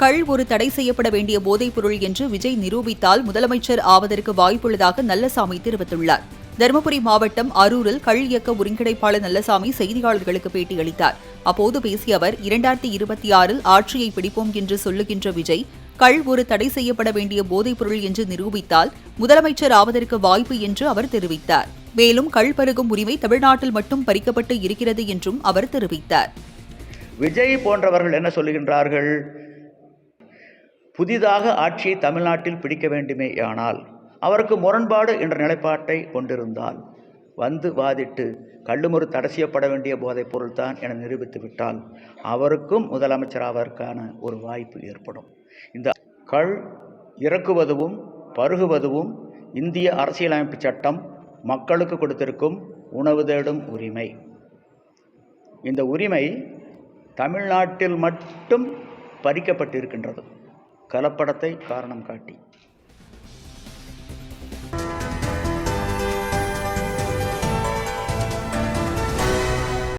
கள் ஒரு தடை செய்யப்பட வேண்டிய போதைப் பொருள் என்று விஜய் நிரூபித்தால் முதலமைச்சர் ஆவதற்கு வாய்ப்புள்ளதாக நல்லசாமி தெரிவித்துள்ளார். தருமபுரி மாவட்டம் அரூரில் கள் இயக்க ஒருங்கிணைப்பாளர் நல்லசாமி செய்தியாளர்களுக்கு பேட்டியளித்தார் அப்போது பேசிய அவர் இரண்டாயிரத்தி இருபத்தி ஆறில் ஆட்சியை பிடிப்போம் என்று சொல்லுகின்ற விஜய் கள் ஒரு தடை செய்யப்பட வேண்டிய போதைப் பொருள் என்று நிரூபித்தால் முதலமைச்சர் ஆவதற்கு வாய்ப்பு என்று அவர் தெரிவித்தார். மேலும் கள் பருகும் உரிமை தமிழ்நாட்டில் மட்டும் பறிக்கப்பட்டு இருக்கிறது என்றும் அவர் தெரிவித்தார். விஜய் போன்றவர்கள் என்ன சொல்லுகின்றார்கள்? புதிதாக ஆட்சியை தமிழ்நாட்டில் பிடிக்க வேண்டுமே ஆனால் அவருக்கு முரண்பாடு என்ற நிலைப்பாட்டை கொண்டிருந்தால் வந்து வாதிட்டு கள்ளுமுறு தடை செய்யப்பட வேண்டிய போதைப் பொருள்தான் என நிரூபித்து விட்டால் அவருக்கும் முதலமைச்சராவதற்கான ஒரு வாய்ப்பு ஏற்படும். இந்த கள் இறக்குவதும் பருகுவதும் இந்திய அரசியலமைப்பு சட்டம் மக்களுக்கு கொடுத்திருக்கும் உணவு தேடும் உரிமை. இந்த உரிமை தமிழ்நாட்டில் மட்டும் பறிக்கப்பட்டிருக்கின்றது. கலப்படத்தை காரணம் காட்டி.